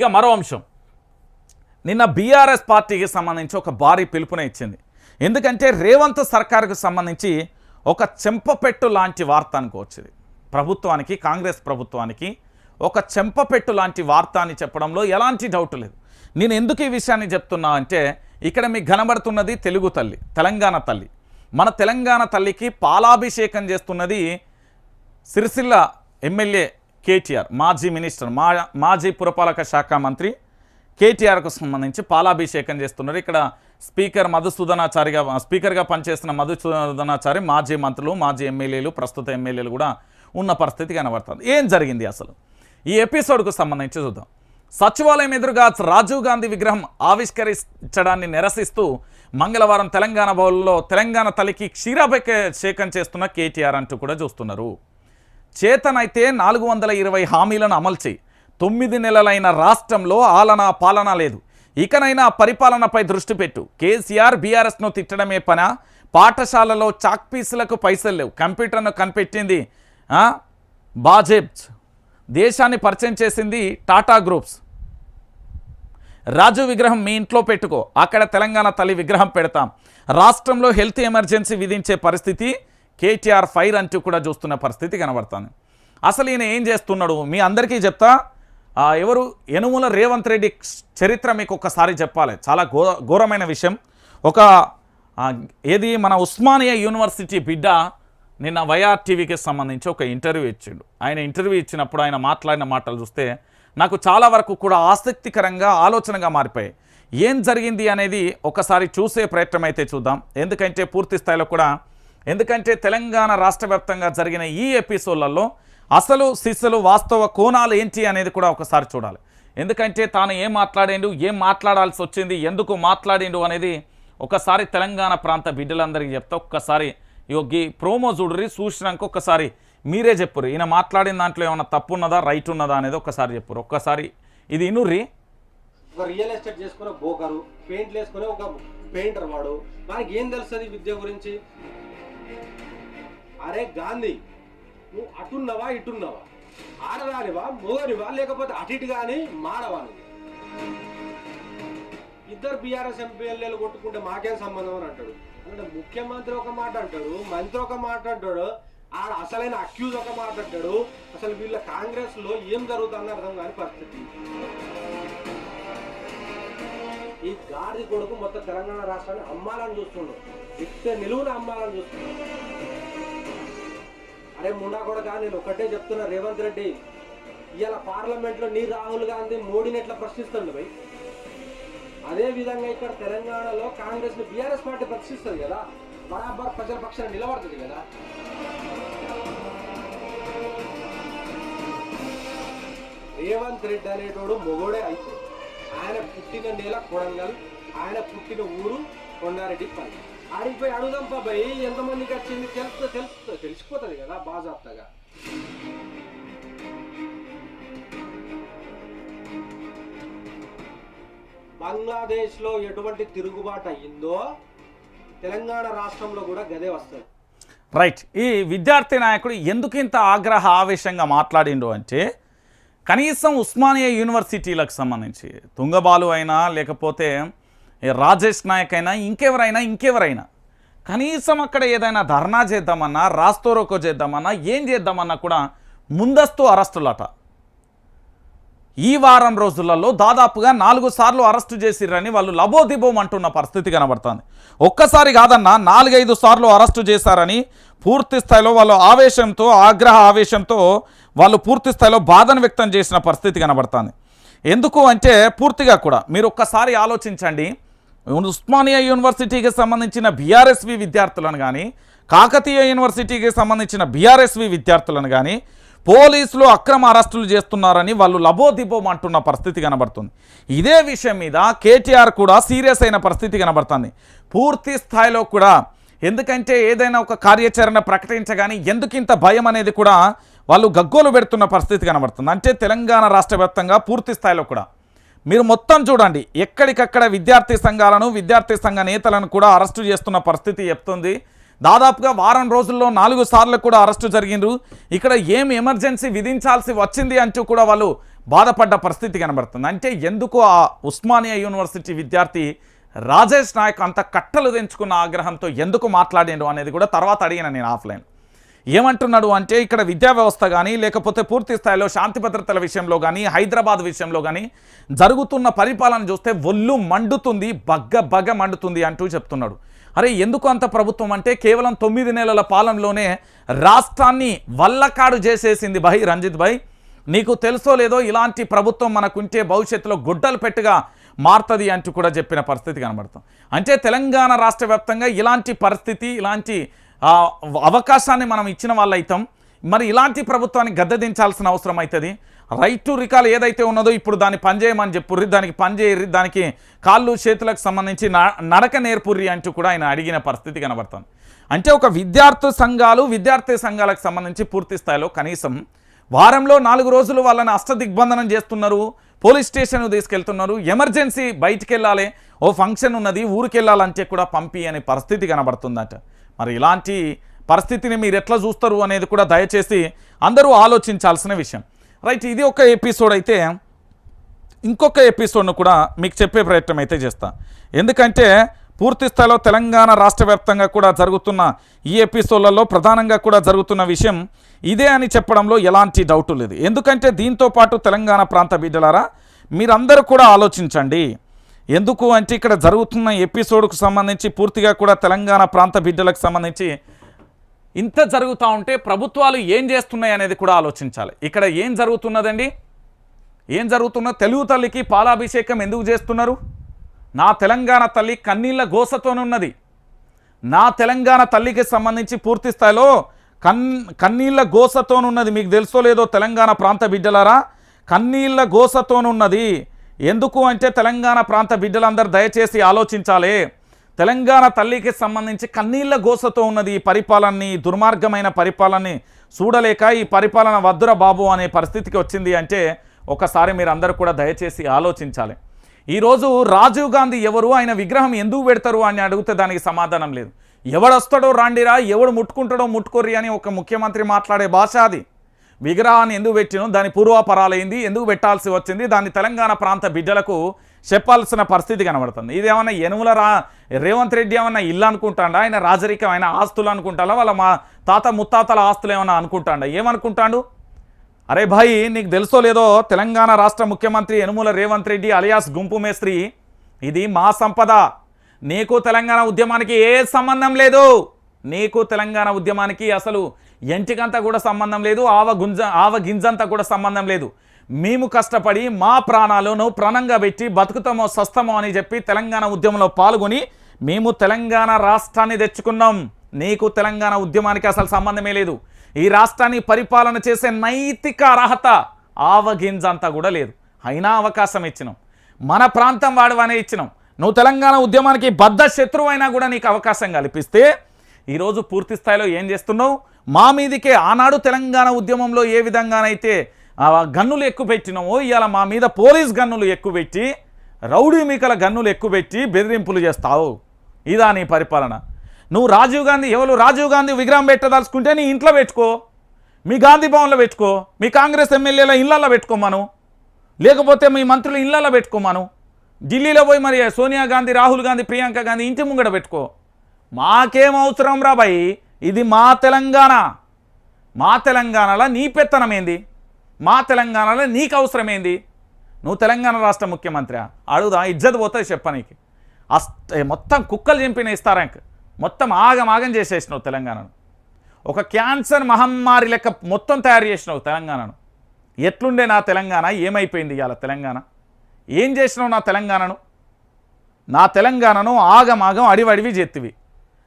ఇక మరో అంశం. నిన్న బీఆర్ఎస్ పార్టీకి సంబంధించి ఒక భారీ పిలుపునే ఇచ్చింది. ఎందుకంటే రేవంత్ సర్కార్కు సంబంధించి ఒక చెంపపెట్టు లాంటి వార్త అనుకోవచ్చుది ప్రభుత్వానికి కాంగ్రెస్ ప్రభుత్వానికి ఒక చెంపపెట్టు లాంటి వార్త అని చెప్పడంలో ఎలాంటి డౌట్ లేదు. నేను ఎందుకు ఈ విషయాన్ని చెప్తున్నా అంటే ఇక్కడ మీకు కనబడుతున్నది తెలుగు తల్లి తెలంగాణ తల్లి. మన తెలంగాణ తల్లికి పాలాభిషేకం చేస్తున్నది సిరిసిల్ల ఎమ్మెల్యే కేటీఆర్ మాజీ మినిస్టర్ మా మాజీ పురపాలక శాఖ మంత్రి కేటీఆర్కు సంబంధించి పాలాభిషేకం చేస్తున్నారు. ఇక్కడ స్పీకర్ మధుసూదనాచారిగా స్పీకర్గా పనిచేస్తున్న మధుసూదనాచారి మాజీ మంత్రులు మాజీ ఎమ్మెల్యేలు ప్రస్తుత ఎమ్మెల్యేలు కూడా ఉన్న పరిస్థితి కనబడుతుంది. ఏం జరిగింది అసలు? ఈ ఎపిసోడ్కు సంబంధించి చూద్దాం. సచివాలయం ఎదురుగా రాజీవ్ గాంధీ విగ్రహం ఆవిష్కరించడాన్ని నిరసిస్తూ మంగళవారం తెలంగాణ భవన్లో తెలంగాణ తల్లికి క్షీరాభిషేకం చేస్తున్న కేటీఆర్ అంటూ కూడా చూస్తున్నారు. చేతనైతే నాలుగు వందల ఇరవై హామీలను అమలు చేయి. తొమ్మిది నెలలైన రాష్ట్రంలో ఆలన పాలన లేదు. ఇకనైనా పరిపాలనపై దృష్టి పెట్టు. కేసీఆర్ బీఆర్ఎస్ను తిట్టడమే పన? పాఠశాలలో చాక్పీసులకు పైసలు లేవు. కంప్యూటర్ను కనిపెట్టింది బాజెబ్జ్ బాజెబ్స్. దేశాన్ని పరిచయం చేసింది టాటా గ్రూప్స్. రాజు విగ్రహం మీ ఇంట్లో పెట్టుకో. అక్కడ తెలంగాణ తల్లి విగ్రహం పెడతాం. రాష్ట్రంలో హెల్త్ ఎమర్జెన్సీ విధించే పరిస్థితి కేటీఆర్ ఫైర్ అంటూ కూడా చూస్తున్న పరిస్థితి కనబడుతుంది. అసలు ఈయన ఏం చేస్తున్నాడు? మీ అందరికీ చెప్తా. ఎవరు? యనుమల రేవంత్ రెడ్డి చరిత్ర మీకు ఒక్కసారి చెప్పాలి. చాలా ఘో ఘోరమైన విషయం. ఒక ఏది? మన ఉస్మానియా యూనివర్సిటీ బిడ్డ నిన్న వైఆర్ టీవీకి సంబంధించి ఒక ఇంటర్వ్యూ ఇచ్చిండు. ఆయన ఇంటర్వ్యూ ఇచ్చినప్పుడు ఆయన మాట్లాడిన మాటలు చూస్తే నాకు చాలా వరకు కూడా ఆసక్తికరంగా ఆలోచనగా మారిపోయాయి. ఏం జరిగింది అనేది ఒకసారి చూసే ప్రయత్నం అయితే చూద్దాం. ఎందుకంటే పూర్తి స్థాయిలో కూడా ఎందుకంటే తెలంగాణ రాష్ట్ర వ్యాప్తంగా జరిగిన ఈ ఎపిసోడ్లలో అసలు సిస్సులు వాస్తవ కోణాలు ఏంటి అనేది కూడా ఒకసారి చూడాలి. ఎందుకంటే తాను ఏం మాట్లాడిండు ఏం మాట్లాడాల్సి వచ్చింది ఎందుకు మాట్లాడిండు అనేది ఒకసారి తెలంగాణ ప్రాంత బిడ్డలందరికీ చెప్తా. ఒక్కసారి యోగి ప్రోమో చూడరి చూసినాక ఒక్కసారి మీరే చెప్పురు ఈయన మాట్లాడిన దాంట్లో ఏమైనా తప్పు ఉన్నదా రైట్ ఉన్నదా అనేది ఒక్కసారి చెప్పురు ఒక్కసారి ఇది ఇనుర్రి. రియల్ ఎస్టేట్ చేసుకునే బోకరు పెయింట్లు వేసుకునే ఒక పెయింటర్ వాడు. మనకి ఏం తెలుస్తుంది విద్య గురించి? అరే గాంధీ నువ్వు అటున్నవా ఇటున్నవా? ఆడదానివా మొగనివా లేకపోతే అటు ఇటు కానీ మాడవా నువ్వు? ఇద్దరు బీఆర్ఎస్ ఎంపీఎల్ఏలు కొట్టుకుంటే మాకేం సంబంధం అని అంటాడు. అంటే ముఖ్యమంత్రి ఒక మాట అంటాడు మంత్రి ఒక మాట అంటాడు ఆడ అసలైన అక్యూజ్ ఒక మాట అంటాడు అసలు వీళ్ళ కాంగ్రెస్లో ఏం జరుగుతుందని అర్థం కాని పరిస్థితి. ఈ గాడి కొడుకు మొత్తం తెలంగాణ రాష్ట్రాన్ని అమ్మాలని చూస్తుండు. ఇస్తే నిలువున అమ్మాలని చూస్తుండు. అరే ముండా కొడక నేను ఒకటే చెప్తున్నా రేవంత్ రెడ్డి ఇవాళ పార్లమెంట్లో నీ రాహుల్ గాంధీ మోడీని ఎట్లా ప్రశ్నిస్తుంది భయ్ అదే విధంగా ఇక్కడ తెలంగాణలో కాంగ్రెస్ని బీఆర్ఎస్ పార్టీ ప్రశ్నిస్తుంది కదా బరాబర్ ప్రజల పక్షాన నిలబడుతుంది కదా. రేవంత్ రెడ్డి అనేటోడు మొగోడే అయిపోయింది ఆయన పుట్టిన నేల కొడంగల్ ఆయన పుట్టిన ఊరు కొండారెడ్డి పల్లి. ఆడిపోయి అడుగుదాం బాబాయ్ ఎంతమందికి వచ్చింది? తెలుసు తెలుసు తెలిసిపోతుంది కదా బాజాప్తగా. బంగ్లాదేశ్లో ఎటువంటి తిరుగుబాటు అయ్యిందో తెలంగాణ రాష్ట్రంలో కూడా గదే వస్తుంది. రైట్ ఈ విద్యార్థి నాయకుడు ఎందుకు ఇంత ఆగ్రహ ఆవేశంగా మాట్లాడిండు అంటే కనీసం ఉస్మానియా యూనివర్సిటీలకు సంబంధించి తుంగబాలు అయినా లేకపోతే రాజేష్ నాయక్ అయినా ఇంకెవరైనా ఇంకెవరైనా కనీసం అక్కడ ఏదైనా ధర్నా చేద్దామన్నా రాస్తోరోకో చేద్దామన్నా ఏం చేద్దామన్నా కూడా ముందస్తు అరెస్టులట. ఈ వారం రోజులలో దాదాపుగా నాలుగు సార్లు అరెస్టు చేసిర్రని వాళ్ళు లబోదిబోం అంటున్న పరిస్థితి కనబడుతుంది. ఒక్కసారి కాదన్నా నాలుగైదు సార్లు అరెస్టు చేశారని పూర్తి స్థాయిలో వాళ్ళు ఆవేశంతో ఆగ్రహ ఆవేశంతో వాళ్ళు పూర్తి స్థాయిలో బాధను వ్యక్తం చేసిన పరిస్థితి కనబడుతుంది. ఎందుకు అంటే పూర్తిగా కూడా మీరు ఒక్కసారి ఆలోచించండి. ఉస్మానియా యూనివర్సిటీకి సంబంధించిన బీఆర్ఎస్వి విద్యార్థులను కానీ కాకతీయ యూనివర్సిటీకి సంబంధించిన బీఆర్ఎస్వి విద్యార్థులను కానీ పోలీసులు అక్రమ అరెస్టులు చేస్తున్నారని వాళ్ళు లబోదిబోం అంటున్న పరిస్థితి కనబడుతుంది. ఇదే విషయం మీద కేటీఆర్ కూడా సీరియస్ అయిన పరిస్థితి కనబడుతుంది. పూర్తి స్థాయిలో కూడా ఎందుకంటే ఏదైనా ఒక కార్యాచరణ ప్రకటించగానే ఎందుకు ఇంత భయం అనేది కూడా వాళ్ళు గగ్గోలు పెడుతున్న పరిస్థితి కనబడుతుంది. అంటే తెలంగాణ రాష్ట్ర వ్యాప్తంగా పూర్తి స్థాయిలో కూడా. మీరు మొత్తం చూడండి. ఎక్కడికక్కడ విద్యార్థి సంఘాలను విద్యార్థి సంఘ నేతలను కూడా అరెస్టు చేస్తున్న పరిస్థితి చెప్తుంది. దాదాపుగా వారం రోజుల్లో నాలుగు సార్లు కూడా అరెస్టు జరిగిండ్రు. ఇక్కడ ఏం ఎమర్జెన్సీ విధించాల్సి వచ్చింది అంటూ కూడా వాళ్ళు బాధపడ్డ పరిస్థితి కనబడుతుంది. అంటే ఎందుకు ఆ ఉస్మానియా యూనివర్సిటీ విద్యార్థి రాజేష్ నాయక్ అంత కట్టలు తెంచుకున్న ఆగ్రహంతో ఎందుకు మాట్లాడిండు అనేది కూడా తర్వాత అడిగిన నేను ఆఫ్లైన్. ఏమంటున్నాడు అంటే ఇక్కడ విద్యా వ్యవస్థ కానీ లేకపోతే పూర్తి స్థాయిలో శాంతి భద్రతల విషయంలో కానీ హైదరాబాద్ విషయంలో కానీ జరుగుతున్న పరిపాలన చూస్తే ఒళ్ళు మండుతుంది బగ్గ బగ్గ మండుతుంది అంటూ చెప్తున్నాడు. అరే ఎందుకు అంత ప్రభుత్వం అంటే కేవలం తొమ్మిది నెలల పాలనలోనే రాష్ట్రాన్ని వల్లకాడు చేసేసింది భై రంజిత్ భాయ్ నీకు తెలుసో లేదో ఇలాంటి ప్రభుత్వం మనకుంటే భవిష్యత్తులో గుడ్డలు పెట్టుగా మారుతుంది అంటూ కూడా చెప్పిన పరిస్థితి కనబడుతుంది. అంటే తెలంగాణ రాష్ట్ర వ్యాప్తంగా ఇలాంటి పరిస్థితి ఇలాంటి అవకాశాన్ని మనం ఇచ్చిన వాళ్ళైతాం. మరి ఇలాంటి ప్రభుత్వాన్ని గద్దెదించాల్సిన అవసరం అవుతుంది రైట్ టు రికాల్ ఏదైతే ఉన్నదో ఇప్పుడు దాన్ని పనిచేయమని చెప్పుర్రి దానికి పనిచేయర్రి దానికి కాళ్ళు చేతులకు సంబంధించి న- నడక నేర్పుర్రి అంటూ కూడా ఆయన అడిగిన పరిస్థితి కనబడుతుంది. అంటే ఒక విద్యార్థి సంఘాలు విద్యార్థి సంఘాలకు సంబంధించి పూర్తి స్థాయిలో కనీసం వారంలో నాలుగు రోజులు వాళ్ళని అష్టదిగ్బంధనం చేస్తున్నారు పోలీస్ స్టేషన్ తీసుకెళ్తున్నారు ఎమర్జెన్సీ బయటికి వెళ్ళాలి ఓ ఫంక్షన్ ఉన్నది ఊరికి వెళ్ళాలంటే కూడా పంపి అనే పరిస్థితి కనబడుతుందట. మరి ఇలాంటి పరిస్థితిని మీరు ఎట్లా చూస్తారు అనేది కూడా దయచేసి అందరూ ఆలోచించాల్సిన విషయం. రైట్ ఇది ఒక ఎపిసోడ్ అయితే ఇంకొక ఎపిసోడ్ను కూడా మీకు చెప్పే ప్రయత్నం అయితే చేస్తా. ఎందుకంటే పూర్తి స్థాయిలో తెలంగాణ రాష్ట్ర వ్యాప్తంగా కూడా జరుగుతున్న ఈ ఎపిసోడ్లలో ప్రధానంగా కూడా జరుగుతున్న విషయం ఇదే అని చెప్పడంలో ఎలాంటి డౌట్ లేదు. ఎందుకంటే దీంతో పాటు తెలంగాణ ప్రాంత బిడ్డలారా మీరందరూ కూడా ఆలోచించండి. ఎందుకు అంటే ఇక్కడ జరుగుతున్న ఎపిసోడ్కు సంబంధించి పూర్తిగా కూడా తెలంగాణ ప్రాంత బిడ్డలకు సంబంధించి ఇంత జరుగుతూ ఉంటే ప్రభుత్వాలు ఏం చేస్తున్నాయి అనేది కూడా ఆలోచించాలి. ఇక్కడ ఏం జరుగుతున్నదండి? ఏం జరుగుతున్న తెలుగు తల్లికి పాలాభిషేకం ఎందుకు చేస్తున్నారు? నా తెలంగాణ తల్లి కన్నీళ్ళ గోసతోనున్నది. నా తెలంగాణ తల్లికి సంబంధించి పూర్తి స్థాయిలో కన్ కన్నీళ్ళ గోసతోనున్నది. మీకు తెలుసో లేదో తెలంగాణ ప్రాంత బిడ్డలారా? కన్నీళ్ళ గోసతోనున్నది. ఎందుకు అంటే తెలంగాణ ప్రాంత బిడ్డలందరూ దయచేసి ఆలోచించాలి. తెలంగాణ తల్లికి సంబంధించి కన్నీళ్ళ గోసతో ఉన్నది ఈ పరిపాలనని దుర్మార్గమైన పరిపాలనని చూడలేక ఈ పరిపాలన వద్దుర బాబు అనే పరిస్థితికి వచ్చింది అంటే ఒకసారి మీరు అందరూ కూడా దయచేసి ఆలోచించాలి. ఈరోజు రాజీవ్ గాంధీ ఎవరు ఆయన విగ్రహం ఎందుకు పెడతారు అని అడిగితే దానికి సమాధానం లేదు. ఎవడొస్తాడో రాండిరా ఎవడు ముట్టుకుంటాడో ముట్టుకోర్రి అని ఒక ముఖ్యమంత్రి మాట్లాడే భాష అది. విగ్రహాన్ని ఎందుకు పెట్టినో దాని పూర్వాపరాలైంది ఎందుకు పెట్టాల్సి వచ్చింది దాన్ని తెలంగాణ ప్రాంత బిడ్డలకు చెప్పాల్సిన పరిస్థితి కనబడుతుంది. ఇది ఏమైనా ఎనుముల రా రేవంత్ రెడ్డి ఏమన్నా ఇల్లు అనుకుంటాడా? ఆయన రాజరికం ఆయన ఆస్తులు అనుకుంటాడా? వాళ్ళ మా తాత ముత్తాతల ఆస్తులు ఏమన్నా అనుకుంటాడా? ఏమనుకుంటాడు? అరే భాయ్ నీకు తెలుసో లేదో? తెలంగాణ రాష్ట్ర ముఖ్యమంత్రి యనుమల రేవంత్ రెడ్డి అలియాస్ గుంపు మేస్త్రి. ఇది మా సంపద. నీకు తెలంగాణ ఉద్యమానికి ఏ సంబంధం లేదు. నీకు తెలంగాణ ఉద్యమానికి అసలు ఎంటికంతా కూడా సంబంధం లేదు. ఆవ గుంజ ఆవ గింజంతా కూడా సంబంధం లేదు. మేము కష్టపడి మా ప్రాణాలను ప్రాణంగా పెట్టి బతుకుతామో సస్తమో అని చెప్పి తెలంగాణ ఉద్యమంలో పాల్గొని మేము తెలంగాణ రాష్ట్రాన్ని తెచ్చుకున్నాం. నీకు తెలంగాణ ఉద్యమానికి అసలు సంబంధమే లేదు. ఈ రాష్ట్రాన్ని పరిపాలన చేసే నైతిక అర్హత ఆవగింజంతా కూడా లేదు. అయినా అవకాశం ఇచ్చినాం. మన ప్రాంతం వాడవనే ఇచ్చినాం. నువ్వు తెలంగాణ ఉద్యమానికి బద్ధ శత్రువు అయినా కూడా నీకు అవకాశం కల్పిస్తే ఈరోజు పూర్తి స్థాయిలో ఏం చేస్తున్నావు? మా మీదికే ఆనాడు తెలంగాణ ఉద్యమంలో ఏ విధంగానైతే గన్నులు ఎక్కువ పెట్టినాము ఇవాళ మా మీద పోలీస్ గన్నులు ఎక్కువ పెట్టి రౌడీ మీకల గన్నులు ఎక్కువ పెట్టి బెదిరింపులు చేస్తావు. ఇదా నీ పరిపాలన. నువ్వు రాజీవ్ గాంధీ ఎవరు రాజీవ్ గాంధీ విగ్రహం పెట్టదలుచుకుంటే నీ ఇంట్లో పెట్టుకో. మీ గాంధీ భవన్లో పెట్టుకో. మీ కాంగ్రెస్ ఎమ్మెల్యేల ఇళ్ళల్లో పెట్టుకోమను. లేకపోతే మీ మంత్రులు ఇళ్ళల్లో పెట్టుకోమను. ఢిల్లీలో పోయి మరి సోనియా గాంధీ రాహుల్ గాంధీ ప్రియాంక గాంధీ ఇంటి ముంగడ పెట్టుకో. మాకేం అవసరం రాబాయి ఇది మా తెలంగాణ. మా తెలంగాణలో నీ పెత్తనం ఏంది మా తెలంగాణలో నీకు అవసరమేంది? నువ్వు తెలంగాణ రాష్ట్ర ముఖ్యమంత్రి అడుగుదా? ఇజ్జత్ పోతుంది చెప్పనీకి అస్ట్ మొత్తం కుక్కలు చంపిన ఇస్తారాంక్ మొత్తం ఆగమాగం చేసేసినావు తెలంగాణను. ఒక క్యాన్సర్ మహమ్మారి లెక్క మొత్తం తయారు చేసినావు తెలంగాణను. ఎట్లుండే నా తెలంగాణ? ఏమైపోయింది ఇవాళ తెలంగాణ? ఏం చేసినావు నా తెలంగాణను? నా తెలంగాణను ఆగమాగం అడివడివి చెత్తివి.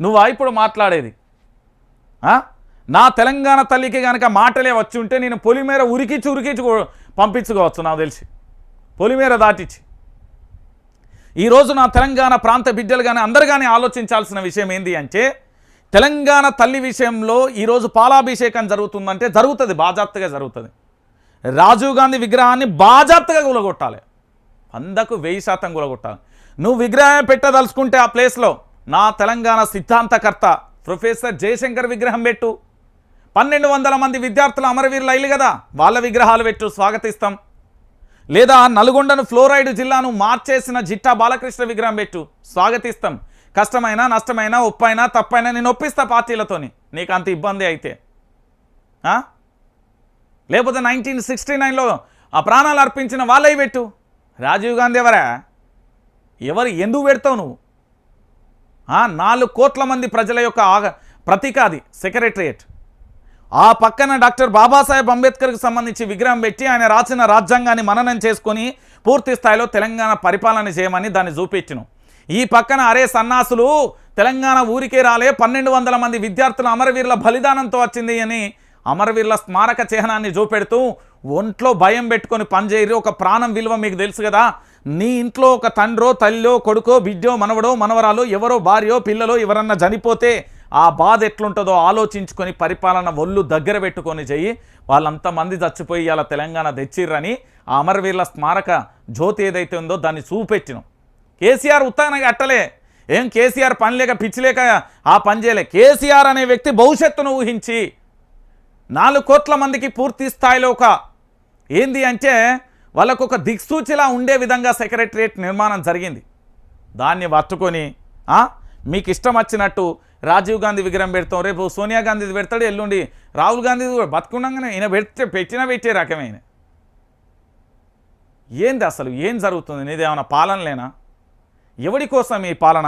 నువ్వా ఇప్పుడు మాట్లాడేది? నా తెలంగాణ తల్లికి కనుక మాటలే వచ్చి ఉంటే నేను పొలిమేర ఉరికిచ్చి ఉరికిచ్చి పంపించుకోవచ్చు నాకు తెలిసి. పొలిమేర దాటిచ్చి. ఈరోజు నా తెలంగాణ ప్రాంత బిడ్డలు కానీ అందరు కానీ ఆలోచించాల్సిన విషయం ఏంటి అంటే తెలంగాణ తల్లి విషయంలో ఈరోజు పాలాభిషేకం జరుగుతుందంటే జరుగుతుంది బాజాప్తగా జరుగుతుంది. రాజీవ్ గాంధీ విగ్రహాన్ని బాజాప్తగా గులగొట్టాలి. అందకు వెయ్యి శాతం గులగొట్టాలి. నువ్వు విగ్రహం పెట్టదలుచుకుంటే ఆ ప్లేస్లో నా తెలంగాణ సిద్ధాంతకర్త ప్రొఫెసర్ జయశంకర్ విగ్రహం పెట్టు. పన్నెండు వందల మంది విద్యార్థులు అమరవీరులు అయిలు కదా? వాళ్ళ విగ్రహాలు పెట్టు స్వాగతిస్తాం. లేదా నల్గొండను ఫ్లోరైడ్ జిల్లాను మార్చేసిన జిట్టా బాలకృష్ణ విగ్రహం పెట్టు స్వాగతిస్తాం. కష్టమైనా నష్టమైనా ఒప్పైనా తప్పైనా నేను ఒప్పిస్తా పార్టీలతోని. నీకు అంత ఇబ్బంది అయితే. లేకపోతే నైన్టీన్ సిక్స్టీ నైన్లో ఆ ప్రాణాలు అర్పించిన వాళ్ళవి పెట్టు. రాజీవ్ గాంధీ ఎవరా? ఎవరు ఎందుకు పెడతావు నువ్వు? నాలుగు కోట్ల మంది ప్రజల యొక్క ఆగ ప్రతీక అది సెక్రటరియేట్. ఆ పక్కన డాక్టర్ బాబాసాహెబ్ అంబేద్కర్కి సంబంధించి విగ్రహం పెట్టి ఆయన రాసిన రాజ్యాంగాన్ని మననం చేసుకొని పూర్తి స్థాయిలో తెలంగాణ పరిపాలన చేయమని దాన్ని చూపించను ఈ పక్కన అరే సన్నాసులు తెలంగాణ ఊరికే రాలే పన్నెండు వందల మంది విద్యార్థుల అమరవీరుల బలిదానంతో వచ్చింది అని అమరవీరుల స్మారక చిహ్నాన్ని చూపెడుతూ ఒంట్లో భయం పెట్టుకొని పనిచేయరు ఒక ప్రాణం విలువ మీకు తెలుసు కదా. నీ ఇంట్లో ఒక తండ్రో తల్లో కొడుకో బిడ్డో మనవడో మనవరాలో ఎవరో భార్యో పిల్లలో ఎవరన్నా చనిపోతే ఆ బాధ ఎట్లుంటుందో ఆలోచించుకొని పరిపాలన ఒళ్ళు దగ్గర పెట్టుకొని చెయ్యి. వాళ్ళంతా మంది చచ్చిపోయి ఇలా తెలంగాణ తెచ్చిర్రని ఆ అమరవీరుల స్మారక జ్యోతి ఏదైతే ఉందో దాన్ని చూపెట్టినాం. కేసీఆర్ ఉత్తానగా అట్టలే. ఏం కేసీఆర్ పని లేక ఆ పని చేయలే. కేసీఆర్ అనే వ్యక్తి భవిష్యత్తును ఊహించి నాలుగు కోట్ల మందికి పూర్తి స్థాయిలో ఒక ఏంది అంటే వాళ్ళకు ఒక దిక్సూచిలా ఉండే విధంగా సెక్రటరియట్ నిర్మాణం జరిగింది. దాన్ని పట్టుకొని మీకు ఇష్టం వచ్చినట్టు రాజీవ్ గాంధీ విగ్రహం పెడతాం. రేపు సోనియా గాంధీది పెడతాడు ఎల్లుండి. రాహుల్ గాంధీ కూడా బతుకుండగానే ఈయన పెడితే పెట్టినా పెట్టే రకమైన ఏంది అసలు? ఏం జరుగుతుంది? నీది ఏమైనా పాలన లేనా? ఎవడి కోసం ఈ పాలన?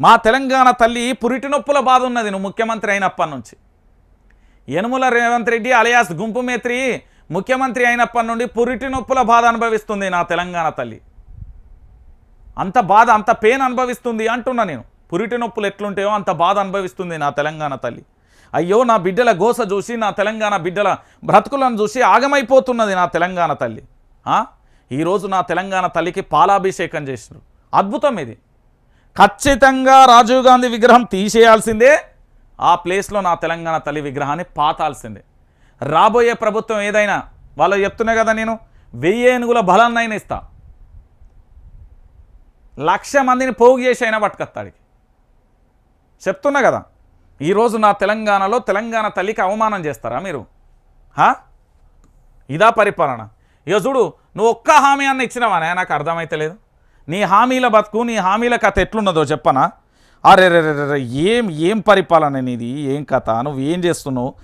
మా తెలంగాణ తల్లి పురిటి నొప్పుల బాధ ఉన్నది నువ్వు ముఖ్యమంత్రి అయినప్పటి నుంచి. యనుమల రేవంత్ రెడ్డి అలయాస్ గుంపు మేత్రి ముఖ్యమంత్రి అయినప్పటి నుండి పురిటి నొప్పుల బాధ అనుభవిస్తుంది నా తెలంగాణ తల్లి. అంత బాధ అంత పెయిన్ అనుభవిస్తుంది అంటున్నా నేను. పురిటి నొప్పులు ఎట్లుంటాయో అంత బాధ అనుభవిస్తుంది నా తెలంగాణ తల్లి. అయ్యో నా బిడ్డల గోస చూసి నా తెలంగాణ బిడ్డల బ్రతుకులను చూసి ఆగమైపోతున్నది నా తెలంగాణ తల్లి. ఈరోజు నా తెలంగాణ తల్లికి పాలాభిషేకం చేసినారు అద్భుతం ఇది. ఖచ్చితంగా రాజీవ్ గాంధీ విగ్రహం తీసేయాల్సిందే. ఆ ప్లేస్లో నా తెలంగాణ తల్లి విగ్రహాన్ని పాతాల్సిందే. రాబోయే ప్రభుత్వం ఏదైనా వాళ్ళు చెప్తున్నా కదా నేను వెయ్యి ఏనుగుల బలాన్నైనా ఇస్తా. లక్ష మందిని పోగు చేసి అయినా పట్టుకొస్తాడికి. చెప్తున్నా కదా ఈరోజు నా తెలంగాణలో తెలంగాణ తల్లికి అవమానం చేస్తారా మీరు? హా? ఇదా పరిపాలన. ఇక చూడు నువ్వు ఒక్క హామీ అన్న ఇచ్చినవానే నాకు అర్థమైతలేదు నీ హామీల బతుకు నీ హామీల కథ ఎట్లున్నదో చెప్పనా? అరే రే రే, ఏం ఏం పరిపాలన నీది? ఏం కథ? నువ్వు ఏం చేస్తున్నావు?